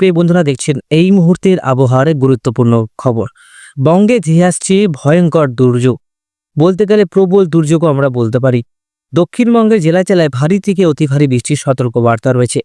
সুপ্রিয় বন্ধুরা, দেখছেন এই মুহূর্তের আবহাওয়ার গুরুত্বপূর্ণ খবর। বঙ্গে ধেয়ে আসছে ভয়ঙ্কর দুর্যোগ। বলতে গেলে প্রবল দুর্যোগও আমরা বলতে পারি। দক্ষিণবঙ্গের জেলা জেলায় ভারী থেকে অতি ভারী বৃষ্টির সতর্ক বার্তা রয়েছে।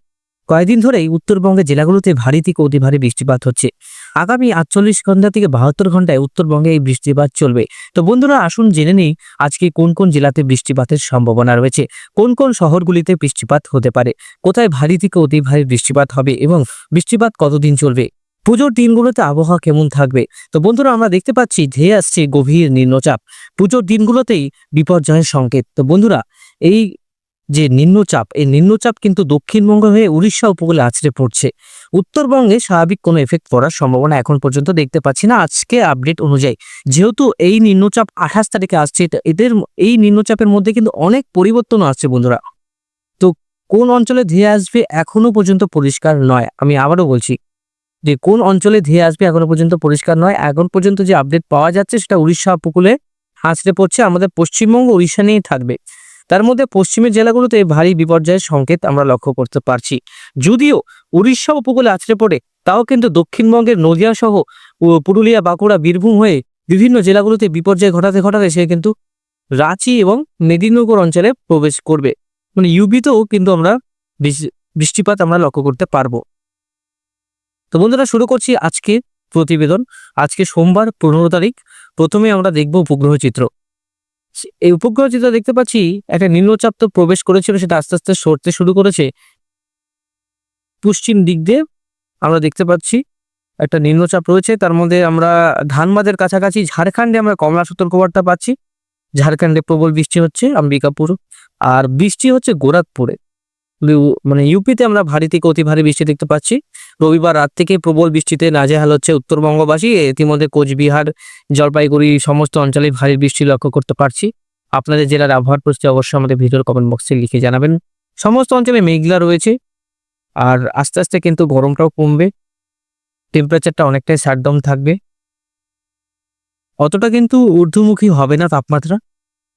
কয়েকদিন ধরেই উত্তরবঙ্গের জেলাগুলোতে ভারী থেকে অতি ভারী বৃষ্টিপাত হচ্ছে। আগামী আটচল্লিশ ঘণ্টা থেকে বাহাত্তর ঘন্টায় উত্তরবঙ্গে এই বৃষ্টিপাত চলবে। তো বন্ধুরা, আসুন জেনে নেই আজকে কোন কোন জেলাতে বৃষ্টিপাতের সম্ভাবনা রয়েছে, কোন কোন শহরগুলিতে বৃষ্টিপাত হতে পারে, কোথায় ভারী থেকে অতি ভারী বৃষ্টিপাত হবে এবং বৃষ্টিপাত কতদিন চলবে, পুজোর দিনগুলোতে আবহাওয়া কেমন থাকবে? তো বন্ধুরা, আমরা দেখতে পাচ্ছি ধেয়ে আসছে গভীর নিম্নচাপ। পুজোর দিনগুলোতেই বিপর্যয়ের সংকেত। তো বন্ধুরা, এই যে নিম্নচাপ, এই নিম্নচাপ কিন্তু দক্ষিণবঙ্গ হয়ে উড়িষ্যা উপকূলে আছড়ে পড়ছে। উত্তরবঙ্গে স্বাভাবিক কোনো এফেক্ট পড়ার সম্ভাবনা এখন পর্যন্ত দেখতে পাচ্ছি না। আজকে আপডেট অনুযায়ী যেহেতু এই নিম্নচাপ আঠাশ তারিখে আসছে এদের এই নিম্নচাপের মধ্যে কিন্তু অনেক পরিবর্তন আসছে বন্ধুরা। তো কোন অঞ্চলে ধেয়ে আসবে এখনও পর্যন্ত পরিষ্কার নয়। আমি আবারও বলছি যে কোন অঞ্চলে ধেয়ে আসবে এখনও পর্যন্ত পরিষ্কার নয়। এখন পর্যন্ত যে আপডেট পাওয়া যাচ্ছে সেটা উড়িষ্যা উপকূলে আছড়ে পড়ছে। আমাদের পশ্চিমবঙ্গ উড়িষ্যা নিয়েই থাকবে। তার মধ্যে পশ্চিমের জেলাগুলোতে ভারী বিপর্যয়ের সংকেত আমরা লক্ষ্য করতে পারছি। যদিও উড়িষ্যা উপকূলে আছড়ে পড়ে, তাও কিন্তু দক্ষিণবঙ্গের নদিয়া সহ পুরুলিয়া, বাঁকুড়া, বীরভূম হয়ে বিভিন্ন জেলাগুলোতে বিপর্যয় ঘটাতে ঘটাতে সে কিন্তু রাঁচি এবং মেদিনীনগর অঞ্চলে প্রবেশ করবে। মানে ইউবিতেও কিন্তু আমরা বৃষ্টিপাত আমরা লক্ষ্য করতে পারব। তো বন্ধুরা, শুরু করছি আজকে প্রতিবেদন। আজকে সোমবার পনেরো তারিখ। প্রথমে আমরা দেখব উপগ্রহ চিত্র। এই উপগ্রহ যেটা দেখতে পাচ্ছি, একটা নিম্নচাপ তো প্রবেশ করেছিল, সেটা আস্তে আস্তে সরতে শুরু করেছে। পশ্চিম দিক দিয়ে আমরা দেখতে পাচ্ছি, একটা নিম্নচাপ রয়েছে। তার মধ্যে আমরা ধানবাদের কাছাকাছি ঝাড়খণ্ডে আমরা কমলা সতর্কবার্তা পাচ্ছি। ঝাড়খণ্ডে প্রবল বৃষ্টি হচ্ছে, আম্বিকাপুর। আর বৃষ্টি হচ্ছে গোরাখপুরে। মানে ইউপিতে আমরা ভারী থেকে অতি ভারী বৃষ্টি দেখতে পাচ্ছি। রবিবার রাত থেকে প্রবল বৃষ্টিতে নাজেহাল হচ্ছে উত্তরবঙ্গবাসী ইতিমধ্যে কোচবিহার, জলপাইগুড়ি সমস্ত অঞ্চলে ভারী বৃষ্টি লক্ষ্য করতে পারছি। আপনাদের জেলার আবহাওয়ার পরিস্থিতি অবশ্যই আমাদের ভিডিওর কমেন্ট বক্সে লিখে জানাবেন। সমস্ত অঞ্চলে মেঘলা রয়েছে আর আস্তে আস্তে কিন্তু গরমটাও কমবে। টেম্পারেচারটা অনেকটাই সারডাউন থাকবে। অতটা কিন্তু ঊর্ধ্বমুখী হবে না তাপমাত্রা।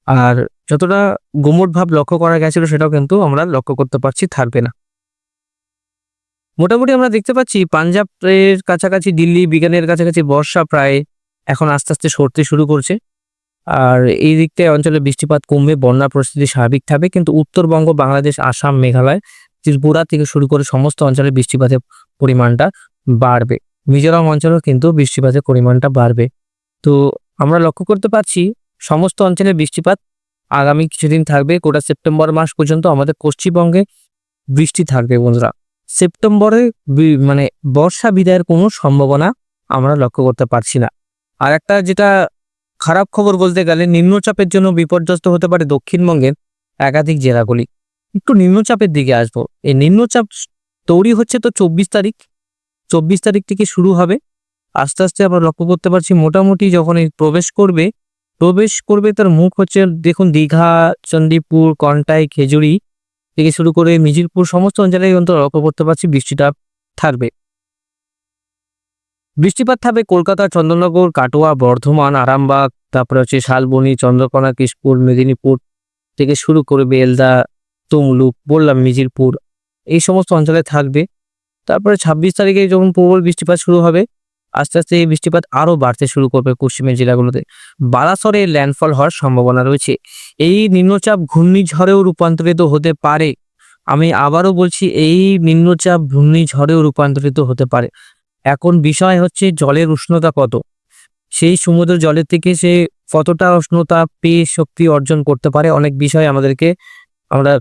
আর যতটা গোমট ভাব লক্ষ্য করা গেছিল সেটাও কিন্তু আমরা লক্ষ্য করতে পারছি, থাকবে না। মোটামুটি আমরা দেখতে পাচ্ছি পাঞ্জাবের কাছাকাছি, দিল্লি বিজ্ঞানের কাছাকাছি বর্ষা প্রায় এখন আস্তে আস্তে সরতে শুরু করছে। আর এই দিকটায় অঞ্চলে বৃষ্টিপাত কমবে, বন্যার পরিস্থিতি স্বাভাবিক থাকবে। কিন্তু উত্তরবঙ্গ, বাংলাদেশ, আসাম, মেঘালয়, ত্রিপুরা থেকে শুরু করে সমস্ত অঞ্চলে বৃষ্টিপাতের পরিমাণটা বাড়বে। মিজোরাম অঞ্চলেও কিন্তু বৃষ্টিপাতের পরিমাণটা বাড়বে। তো আমরা লক্ষ্য করতে পারছি সমস্ত অঞ্চলে বৃষ্টিপাত আগামী কিছুদিন থাকবে, গোটা সেপ্টেম্বর মাস পর্যন্ত আমাদের পশ্চিমবঙ্গে বৃষ্টি থাকবে বন্ধুরা। সেপ্টেম্বরে মানে বর্ষা বিদায়ের কোনো সম্ভাবনা আমরা লক্ষ্য করতে পারছি না। আর একটা যেটা খারাপ খবর বলতে গেলে, নিম্নচাপের জন্য বিপর্যস্ত হতে পারে দক্ষিণবঙ্গের একাধিক জেলাগুলি। একটু নিম্নচাপের দিকে আসব। এই নিম্নচাপ তৈরি হচ্ছে তো চব্বিশ তারিখ। চব্বিশ তারিখ থেকে শুরু হবে। আস্তে আস্তে আমরা লক্ষ্য করতে পারছি মোটামুটি যখন এই প্রবেশ করবে প্রবেশ করবে তার মুখ হচ্ছে, দেখুন, দীঘা চণ্ডীপুর কন্টাই, খেজুরি থেকে শুরু করে মিজিরপুর সমস্ত অঞ্চলে কিন্তু লক্ষ্য করতে পারছি বৃষ্টিটা থাকবে। বৃষ্টিপাত থাকবে কলকাতা চন্দ্রনগর কাটোয়া, বর্ধমান, আরামবাগ, তারপরে হচ্ছে শালবনি, চন্দ্রকোনা কিশপুর মেদিনীপুর থেকে শুরু করে বেলদা, তমলুক, বললাম মিজিরপুর এই সমস্ত অঞ্চলে থাকবে। তারপরে ছাব্বিশ তারিখে যখন প্রবল বৃষ্টিপাত শুরু হবে আস্তে আস্তে এই বৃষ্টিপাত আরও বাড়তে শুরু করবে পশ্চিমের জেলাগুলোতে। বালাসরে ল্যান্ডফল হওয়ার সম্ভাবনা রয়েছে। এই নিম্নচাপ ঘূর্ণিঝড়েও রূপান্তরিত হতে পারে। আমি আবারও বলছি, এই নিম্নচাপ ঘূর্ণিঝড়েও রূপান্তরিত হতে পারে। এখন বিষয় হচ্ছে জলের উষ্ণতা কত? সেই সমুদ্র জলের থেকে সে কতটা উষ্ণতা পেয়ে শক্তি অর্জন করতে পারে অনেক বিষয় আমাদেরকে আমরা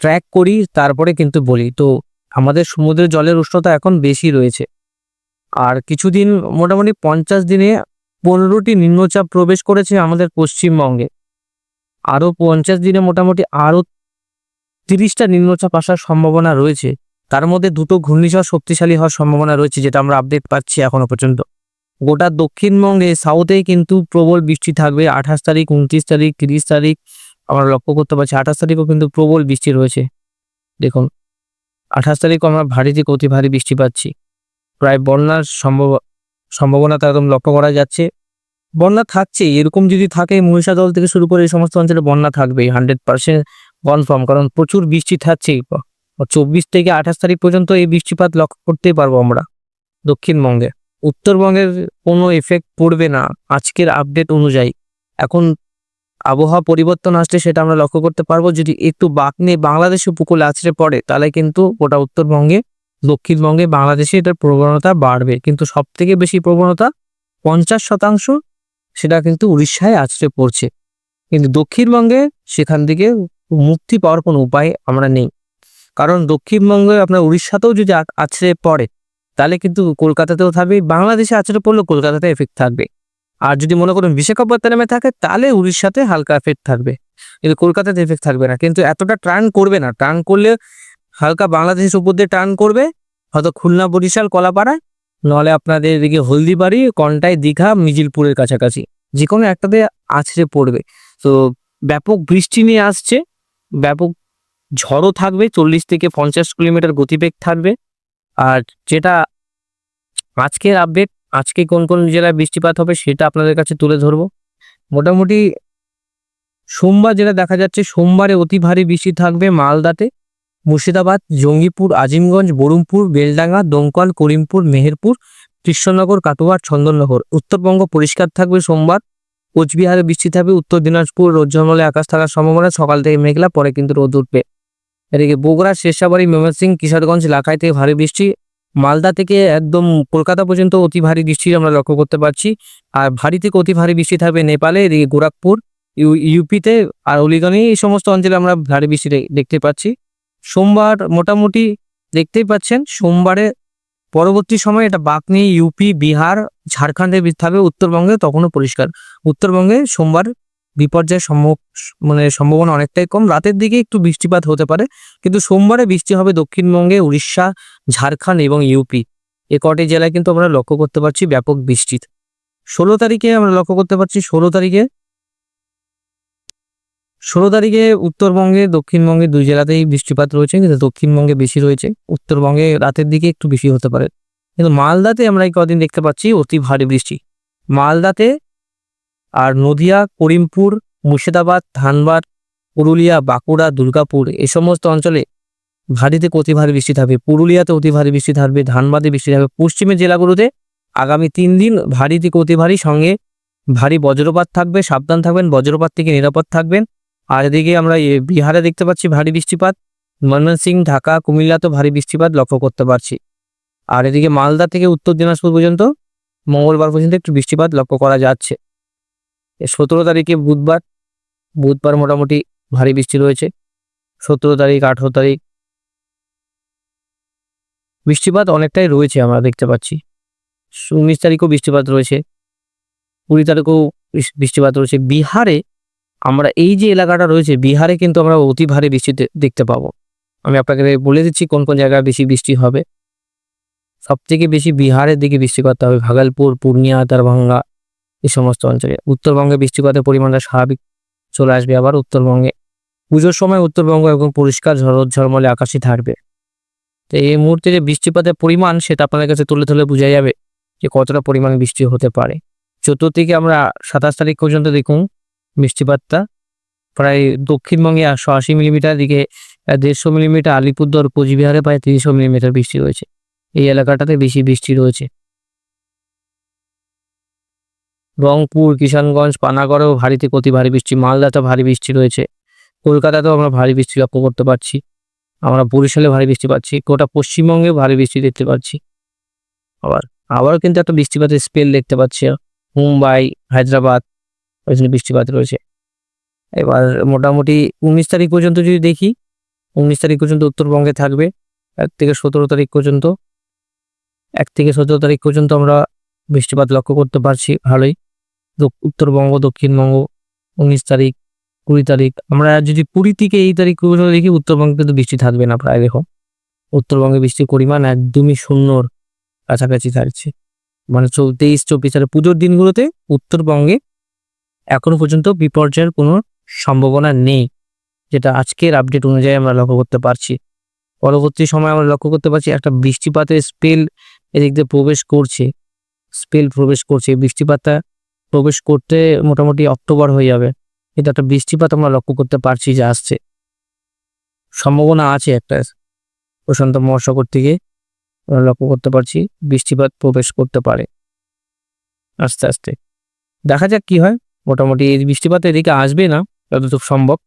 ট্র্যাক করি, তারপরে কিন্তু বলি। তো আমাদের সমুদ্রের জলের উষ্ণতা এখন বেশি রয়েছে। আর কিছুদিন, মোটামুটি পঞ্চাশ দিনে পনেরোটি নিম্নচাপ প্রবেশ করেছে আমাদের পশ্চিমবঙ্গে। আরও পঞ্চাশ দিনে মোটামুটি আরও তিরিশটা নিম্নচাপ আসার সম্ভাবনা রয়েছে। তার মধ্যে দুটো ঘূর্ণিঝড় শক্তিশালী হওয়ার সম্ভাবনা রয়েছে, যেটা আমরা আপডেট পাচ্ছি এখনও পর্যন্ত। গোটা দক্ষিণবঙ্গে সাউথেই কিন্তু প্রবল বৃষ্টি থাকবে, আঠাশ তারিখ, উনত্রিশ তারিখ, তিরিশ তারিখ, আমরা লক্ষ্য করতে পারছি, আঠাশ তারিখও কিন্তু প্রবল বৃষ্টি রয়েছে। দেখুন, আঠাশ তারিখও আমরা ভারী থেকে অতি ভারী বৃষ্টি পাচ্ছি। প্রায় বন্যার সম্ভব, সম্ভাবনা সম্ভাবনাটা একদম লক্ষ্য করা যাচ্ছে। বন্যা থাকছে এরকম যদি থাকে, মহিষাদল থেকে শুরু করে এই সমস্ত অঞ্চলে বন্যা থাকবে হান্ড্রেড পার্সেন্ট কনফার্ম, কারণ প্রচুর বৃষ্টি থাকছে চব্বিশ থেকে আঠাশ তারিখ পর্যন্ত এই বৃষ্টিপাত লক্ষ্য করতেই পারব আমরা, দক্ষিণবঙ্গে। উত্তরবঙ্গের কোনো এফেক্ট পড়বে না, আজকের আপডেট অনুযায়ী। এখন আবহাওয়া পরিবর্তন আসলে সেটা আমরা লক্ষ্য করতে পারব। যদি একটু বাঁক নিয়ে বাংলাদেশ উপকূলে আছড়ে পড়ে, তাহলে কিন্তু ওটা উত্তরবঙ্গে দক্ষিণবঙ্গে বাংলাদেশে এটার প্রবণতা বাড়বে। কিন্তু সব থেকে বেশি প্রবণতা পঞ্চাশ শতাংশ, সেটা কিন্তু উড়িষ্যায় আছড়ে পড়ছে। কিন্তু দক্ষিণবঙ্গে সেখান থেকে মুক্তি পাওয়ার কোনো উপায় আমরা নেই। কারণ দক্ষিণবঙ্গে আপনার উড়িষ্যাতেও যদি আছড়ে পড়ে, তাহলে কিন্তু কলকাতাতেও থাকবে, বাংলাদেশে আছড়ে পড়লেও কলকাতাতে এফেক্ট থাকবে। আর যদি মনে করুন বিশাখাপত্তনমে থাকে, তাহলে উড়িষ্যাতে হালকা এফেক্ট থাকবে। কিন্তু কলকাতাতে এফেক্ট থাকবে না। কিন্তু এতটা টার্ন করবে না। টার্ন করলে হালকা বাংলাদেশ উপর দিয়ে টার্ন করবে, হয়তো খুলনা বরিশাল কলাপাড়া নাহলে আপনাদের এদিকে হলদিবাড়ি, কন্টাই, দীঘা, মিজিলপুরের কাছাকাছি যে কোনো একটাতে আছড়ে পড়বে। তো ব্যাপক বৃষ্টি নিয়ে আসছে, ব্যাপক ঝড়ও থাকবে, চল্লিশ থেকে পঞ্চাশ কিলোমিটার গতিবেগ থাকবে। আর যেটা আজকের আপডেট আজকে কোন কোন জেলায় বৃষ্টিপাত হবে সেটা আপনাদের কাছে তুলে ধরবো। মোটামুটি সোমবার যেটা দেখা যাচ্ছে, সোমবারে অতি ভারী বৃষ্টি থাকবে মালদাতে। মুর্শিদাবাদ, জঙ্গিপুর, আজিমগঞ্জ, বরুমপুর, বেলডাঙ্গা, দমকল, করিমপুর, মেহেরপুর, কৃষ্ণনগর, কাটোয়ার, চন্দননগর। উত্তরবঙ্গ পরিষ্কার থাকবে সোমবার। কোচবিহারে বৃষ্টি থাকবে, উত্তর দিনাজপুর রোজ্জমলে আকাশ থাকার সম্ভাবনা, সকাল থেকে মেঘলা, পরে কিন্তু রোদ উঠবে। এদিকে বগুড়া শেরশাবাড়ি, ময়মনসিংহ, কিশোরগঞ্জ এলাকায় থেকে ভারী বৃষ্টি। মালদা থেকে একদম কলকাতা পর্যন্ত অতি ভারী বৃষ্টি আমরা লক্ষ্য করতে পারছি। আর ভারী থেকে অতি ভারী বৃষ্টি থাকবে নেপালে, এদিকে গোরখপুর, ইউ ইউপিতে, আর অলিগনি, এই সমস্ত অঞ্চলে আমরা ভারী বৃষ্টি দেখতে পাচ্ছি। সোমবার মোটামুটি দেখতেই পাচ্ছেন, সোমবারে পরবর্তী সময় এটা বাকনি, ইউপি, বিহার ঝাড়খণ্ডে থাকবে উত্তরবঙ্গে তখনও পরিষ্কার। উত্তরবঙ্গে সোমবার বিপর্যয়ের সম্ভব মানে সম্ভাবনা অনেকটাই কম। রাতের দিকে একটু বৃষ্টিপাত হতে পারে, কিন্তু সোমবারে বৃষ্টি হবে দক্ষিণবঙ্গে, উড়িষ্যা, ঝাড়খণ্ড এবং ইউপি। এ কটি জেলায় কিন্তু আমরা লক্ষ্য করতে পারছি ব্যাপক বৃষ্টি ষোলো তারিখে আমরা লক্ষ্য করতে পারছি, ষোলো তারিখে ষোলো তারিখে উত্তরবঙ্গে, দক্ষিণবঙ্গে দুই জেলাতেই বৃষ্টিপাত রয়েছে, কিন্তু দক্ষিণবঙ্গে বেশি রয়েছে। উত্তরবঙ্গে রাতের দিকে একটু বেশি হতে পারে। কিন্তু মালদাতে আমরা এই কদিন দেখতে পাচ্ছি অতি ভারী বৃষ্টি। মালদাতে আর নদিয়া, করিমপুর, মুর্শিদাবাদ, ধানবাদ, পুরুলিয়া, বাঁকুড়া, দুর্গাপুর এই সমস্ত অঞ্চলে ভারীতে অতি ভারী বৃষ্টি থাকবে। পুরুলিয়াতে অতি ভারী বৃষ্টি থাকবে, ধানবাদে বৃষ্টি থাকবে। পশ্চিমের জেলাগুলোতে আগামী তিন দিন ভারী থেকে অতি ভারী, সঙ্গে ভারী বজ্রপাত থাকবে, সাবধান থাকবেন, বজ্রপাত থেকে নিরাপদ থাকবেন। আর এদিকে আমরা বিহারে দেখতে পাচ্ছি ভারী বৃষ্টিপাত। ময়মনসিং ঢাকা কুমিল্লাতেও ভারী বৃষ্টিপাত লক্ষ্য করতে পারছি। আর এদিকে মালদা থেকে উত্তর দিনাজপুর পর্যন্ত মঙ্গলবার পর্যন্ত একটু বৃষ্টিপাত লক্ষ্য করা যাচ্ছে। সতেরো তারিখে বুধবার বুধবার মোটামুটি ভারী বৃষ্টি রয়েছে। সতেরো তারিখ, আঠেরো তারিখ বৃষ্টিপাত অনেকটাই রয়েছে আমরা দেখতে পাচ্ছি। উনিশ তারিখও বৃষ্টিপাত রয়েছে, কুড়ি তারিখেও বৃষ- বৃষ্টিপাত রয়েছে। বিহারে আমরা এই যে এলাকাটা রয়েছে, বিহারে কিন্তু আমরা অতি ভারী বৃষ্টি দেখতে পাবো। আমি আপনাকে বলে দিচ্ছি কোন কোন জায়গায় বেশি বৃষ্টি হবে। সব থেকে বেশি বিহারের দিকে বৃষ্টিপাত হবে ভাগলপুর, পূর্ণিয়া, দরভঙ্গা, এই সমস্ত অঞ্চলে। উত্তরবঙ্গে বৃষ্টিপাতের পরিমাণটা স্বাভাবিক চলে আসবে। আবার উত্তরবঙ্গে পুজোর সময় উত্তরবঙ্গ একদম পরিষ্কার ঝড় ঝলমলে আকাশই থাকবে। তো এই মুহূর্তে যে বৃষ্টিপাতের পরিমাণ, সেটা আপনাদের কাছে তুলে তুলে বোঝা যাবে যে কতটা পরিমাণ বৃষ্টি হতে পারে। চতুর্থ থেকে আমরা সাতাশ তারিখ পর্যন্ত দেখুন বৃষ্টিপাতটা প্রায় দক্ষিণবঙ্গে একশো আশি মিলিমিটার দিকে দেড়শো মিলিমিটার আলিপুরদুয়ার, কোচবিহারে প্রায় তিনশো মিলিমিটার বৃষ্টি রয়েছে। এই এলাকাটাতে বেশি বৃষ্টি রয়েছে। রংপুর, কিষানগঞ্জ, পানাগড়েও ভারীতে অতি ভারী বৃষ্টি মালদাতে ভারী বৃষ্টি রয়েছে। কলকাতাতেও আমরা ভারী বৃষ্টি লক্ষ্য করতে পারছি। আমরা বরিশালে ভারী বৃষ্টি পাচ্ছি, গোটা পশ্চিমবঙ্গে ভারী বৃষ্টি দেখতে পাচ্ছি। আবার, আবারও কিন্তু একটা বৃষ্টিপাতের স্পেল দেখতে পাচ্ছি। মুম্বাই, হায়দ্রাবাদ ওইখানে বৃষ্টিপাত রয়েছে। এবার মোটামুটি উনিশ তারিখ পর্যন্ত যদি দেখি, উনিশ তারিখ পর্যন্ত উত্তরবঙ্গে থাকবে, এক থেকে সতেরো তারিখ পর্যন্ত। এক থেকে সতেরো তারিখ পর্যন্ত আমরা বৃষ্টিপাত লক্ষ্য করতে পারছি ভালোই। উত্তরবঙ্গ, দক্ষিণবঙ্গ, উনিশ তারিখ, কুড়ি তারিখ। আমরা যদি কুড়ি থেকে এই তারিখ পর্যন্ত দেখি, উত্তরবঙ্গে কিন্তু বৃষ্টি থাকবে না প্রায়, দেখো। উত্তরবঙ্গে বৃষ্টির পরিমাণ একদমই শূন্যর কাছাকাছি থাকছে। মানে তেইশ, চব্বিশ সালে পুজোর দিনগুলোতে উত্তরবঙ্গে এখনও পর্যন্ত বিপর্যয়ের কোনো সম্ভাবনা নেই, যেটা আজকের আপডেট অনুযায়ী আমরা লক্ষ্য করতে পারছি। পরবর্তী সময় আমরা লক্ষ্য করতে পারছি একটা বৃষ্টিপাতের স্পেল এদিক দিয়ে প্রবেশ করছে। স্পেল প্রবেশ করছে। বৃষ্টিপাতটা প্রবেশ করতে মোটামুটি অক্টোবর হয়ে যাবে। কিন্তু একটা বৃষ্টিপাত আমরা লক্ষ্য করতে পারছি যে আসছে। সম্ভাবনা আছে একটা প্রশান্ত মহাসাগর থেকে আমরা লক্ষ্য করতে পারছি বৃষ্টিপাত প্রবেশ করতে পারে। আস্তে আস্তে। দেখা যাক কি হয়। মোটামুটি এই বৃষ্টিপাত এদিকে আসবে না, যতটুকু সম্ভব।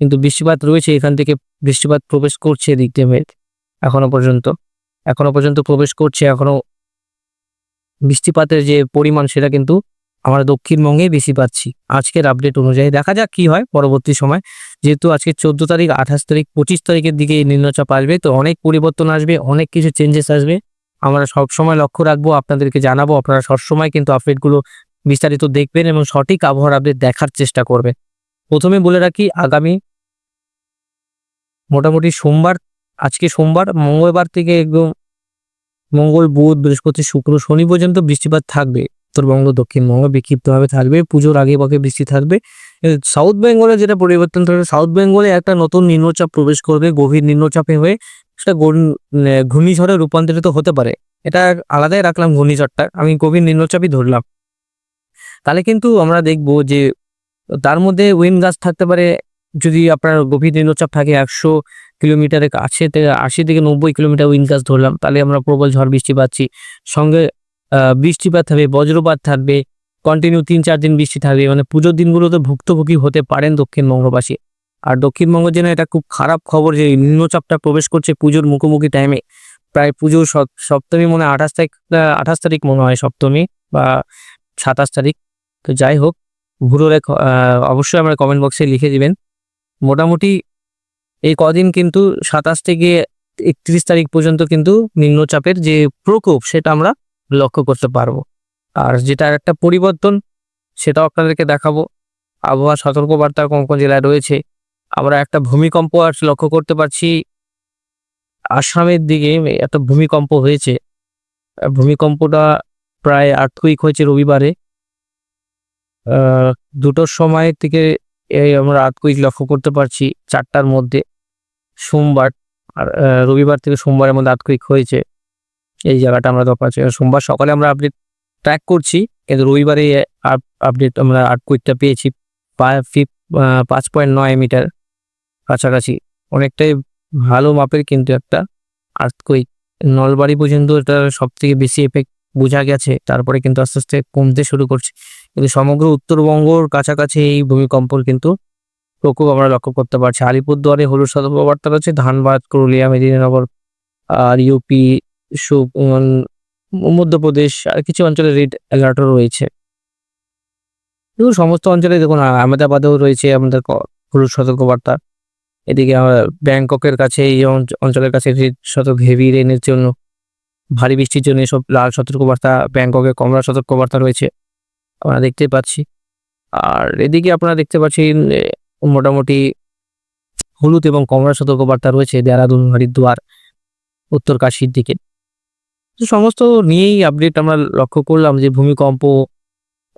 কিন্তু বৃষ্টিপাত রয়েছে, এখান থেকে বৃষ্টিপাত প্রবেশ করছে এদিক দিয়ে এখনও পর্যন্ত। এখনও পর্যন্ত প্রবেশ করছে, এখনও বৃষ্টিপাতের যে পরিমাণ, সেটা কিন্তু আমরা দক্ষিণবঙ্গেই বেশি পাচ্ছি। আজকের আপডেট অনুযায়ী দেখা যাক কি হয় পরবর্তী সময়। যেহেতু আজকে চোদ্দ তারিখ, আঠাশ তারিখ, পঁচিশ তারিখের দিকে এই নিম্নচাপ আসবে, তো অনেক পরিবর্তন আসবে, অনেক কিছু চেঞ্জেস আসবে। আমরা সবসময় লক্ষ্য রাখব, আপনাদেরকে জানাব, আপনারা সবসময় কিন্তু আপডেটগুলো বিস্তারিত দেখবেন এবং সঠিক আবহাওয়ার আপডেট দেখার চেষ্টা করবেন। প্রথমে বলে রাখি, আগামী মোটামুটি সোমবার, আজকে সোমবার, মঙ্গলবার থেকে একদম মঙ্গল, বুধ, বৃহস্পতি, শুক্র, শনি পর্যন্ত বৃষ্টিপাত থাকবে। উত্তরবঙ্গ দক্ষিণবঙ্গ বিক্ষিপ্তভাবে থাকবে, পুজোর আগে পাকে বৃষ্টি থাকবে। সাউথ বেঙ্গলে যেটা পরিবর্তন থাকবে সাউথ বেঙ্গলে একটা নতুন নিম্নচাপ প্রবেশ করবে, গভীর নিম্নচাপে হয়ে সেটা ঘূর্ণিঝড়ে রূপান্তরিত হতে পারে। এটা আলাদাই রাখলাম ঘূর্ণিঝড়টা, আমি গভীর নিম্নচাপই ধরলাম। তাহলে কিন্তু আমরা দেখব যে তার মধ্যে উইন গাছ থাকতে পারে, যদি আপনার গভীর নিম্নচাপ থাকে একশো কিলোমিটারের কাছে আশি থেকে নব্বই কিলোমিটার উইন গাছ ধরলাম, তাহলে আমরা প্রবল ঝড় বৃষ্টি পাচ্ছি। সঙ্গে বৃষ্টিপাত থাকবে, বজ্রপাত থাকবে কন্টিনিউ তিন চার দিন বৃষ্টি থাকবে মানে পুজোর দিনগুলোতে ভুক্তভোগী হতে পারেন দক্ষিণবঙ্গবাসী। আর দক্ষিণবঙ্গের জন্য এটা খুব খারাপ খবর যে নিম্নচাপটা প্রবেশ করছে পুজোর মুখোমুখি টাইমে প্রায় পুজোর সপ- সপ্তমী মনে হয় আঠাশ তারিখ আঠাশ তারিখ মনে হয় সপ্তমী বা সাতাশ তারিখ। তো যাই হোক ভুরো রেখ অবশ্যই আমরা কমেন্ট বক্সে লিখে দিবেন। মোটামুটি এই কদিন কিন্তু সাতাশ থেকে একত্রিশ তারিখ পর্যন্ত কিন্তু নিম্নচাপের যে প্রকোপ সেটা আমরা লক্ষ্য করতে পারব। আর যেটা একটা পরিবর্তন, সেটাও আপনাদেরকে দেখাবো। আবহাওয়া সতর্কবার্তা কোন কোন জেলায় রয়েছে, আমরা একটা ভূমিকম্প আর লক্ষ্য করতে পারছি। আসামের দিকে একটা ভূমিকম্প হয়েছে। ভূমিকম্পটা প্রায় আর্থকুইক হয়েছে রবিবারে। দুটোর সময় থেকে এই আমরা আর্থকুইক লক্ষ্য করতে পারছি, চারটার মধ্যে সোমবার আর রবিবার থেকে সোমবারের মধ্যে আর্থকুইক হয়েছে। এই জায়গাটা আমরা দেখা পাচ্ছি সোমবার সকালে আমরা আপডেট ট্র্যাক করছি, কিন্তু রবিবারে আপডেট আমরা আর্থকুইকটা পেয়েছি পাঁচ পয়েন্ট নয় মিটার কাছাকাছি। অনেকটাই ভালো মাপের কিন্তু একটা আর্থকুইক নলবাড়ি পর্যন্ত এটা সব থেকে বেশি এফেক্ট বোঝা গেছে, তারপরে কিন্তু আস্তে আস্তে কমতে শুরু করছে। কিন্তু সমগ্র উত্তরবঙ্গর কাছাকাছি এই ভূমিকম্পর কিন্তু প্রকোপ আমরা লক্ষ্য করতে পারছি। আলিপুরদুয়ারে হলুদ সতর্কবার্তা রয়েছে ধানবাদ, পুরুলিয়া, মেদিনীনগর, আর ইউপি মধ্যপ্রদেশ, আর কিছু অঞ্চলে রেড অ্যালার্টও রয়েছে। দেখুন সমস্ত অঞ্চলে দেখুন আহমেদাবাদেও রয়েছে আমাদের হলুদ সতর্কবার্তা এদিকে আমরা ব্যাংককের কাছে, এই অঞ্চলের কাছে রেড সতর্ক হেভি রেনের জন্য, ভারী বৃষ্টির জন্য সব লাল সতর্কবার্তা ব্যাংককে কমলা সতর্কবার্তা রয়েছে। আমরা দেখতে পাচ্ছি। আর এদিকে আপনারা দেখতে পাচ্ছেন মোটামুটি হলুদ এবং কমলা সতর্কবার্তা রয়েছে দেহরাদুন হরিদ্বার উত্তর কাশীর দিকে সমস্ত নিয়েই আপডেট আমরা লক্ষ্য করলাম যে ভূমিকম্প,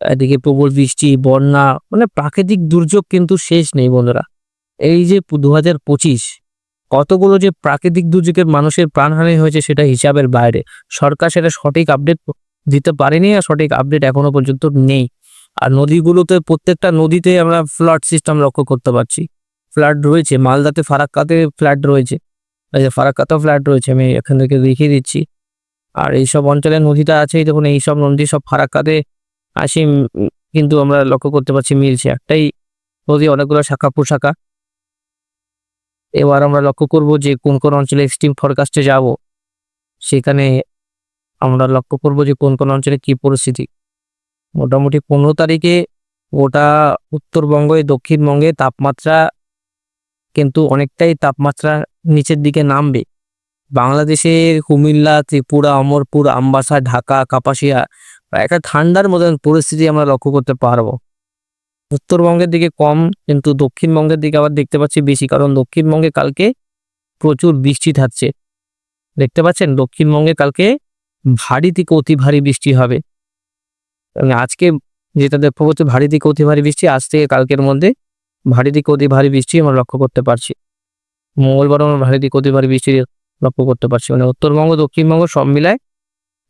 এদিকে প্রবল বৃষ্টি, বন্যা মানে প্রাকৃতিক দুর্যোগ কিন্তু শেষ নেই বন্ধুরা। এই যে দু হাজার পঁচিশ, কতগুলো যে প্রাকৃতিক দুর্যোগের মানুষের প্রাণহানি হয়েছে সেটা হিসাবের বাইরে। সরকার সেটা সঠিক আপডেট দিতে পারেনি আর সঠিক আপডেট এখনও পর্যন্ত নেই। আর নদীগুলোতে প্রত্যেকটা নদীতে আমরা ফ্লাড সিস্টেম লক্ষ্য করতে পারছি। ফ্ল্যাট রয়েছে, মালদাতে ফারাক্কাতে ফ্ল্যাট রয়েছে। ফারাক্কাতেও ফ্ল্যাট রয়েছে, আমি এখান থেকে দেখিয়ে দিচ্ছি। আর এইসব অঞ্চলে নদীটা আছেই, দেখুন এইসব নদী সব ফারাক্কাতে আসি কিন্তু আমরা লক্ষ্য করতে পারছি মিলছে। একটাই নদী, অনেকগুলো শাখা প্রশাখা এবার আমরা লক্ষ্য করব যে কোন কোন অঞ্চলে এক্সট্রিম ফরকাস্টে যাব। সেখানে আমরা লক্ষ্য করব যে কোন কোন অঞ্চলে কি পরিস্থিতি। মোটামুটি পনেরো তারিখে গোটা উত্তরবঙ্গে দক্ষিণবঙ্গে তাপমাত্রা কিন্তু অনেকটাই তাপমাত্রা নিচের দিকে নামবে। বাংলাদেশের কুমিল্লা, ত্রিপুরা, অমরপুর, আমবাসা, ঢাকা, কাপাসিয়া একটা ঠান্ডার মতন পরিস্থিতি আমরা লক্ষ্য করতে পারব। উত্তরবঙ্গের দিকে কম, কিন্তু দক্ষিণবঙ্গের দিকে আবার দেখতে পাচ্ছি বেশি, কারণ দক্ষিণবঙ্গে কালকে প্রচুর বৃষ্টি থাকছে। দেখতে পাচ্ছেন? দক্ষিণবঙ্গে কালকে ভারী থেকে অতি ভারী বৃষ্টি হবে। আজকে যেটা দেখতে পাচ্ছি ভারী থেকে অতি ভারী বৃষ্টি, আজ থেকে কালকের মধ্যে ভারী থেকে অতি ভারী বৃষ্টি আমরা লক্ষ্য করতে পারছি। মঙ্গলবার আমরা ভারী থেকে অতি ভারী বৃষ্টি লক্ষ্য করতে পারছি। মানে উত্তরবঙ্গ, দক্ষিণবঙ্গ সব মিলায়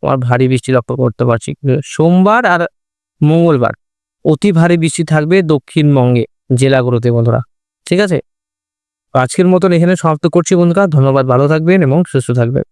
আমার ভারী বৃষ্টি লক্ষ্য করতে পারছি। সোমবার আর মঙ্গলবার অতি ভারী বৃষ্টি থাকবে দক্ষিণবঙ্গে জেলাগুলোতে বন্ধুরা। ঠিক আছে? আজকের মতন এখানে সমাপ্ত করছি বন্ধুরা। ধন্যবাদ, ভালো থাকবেন এবং সুস্থ থাকবেন।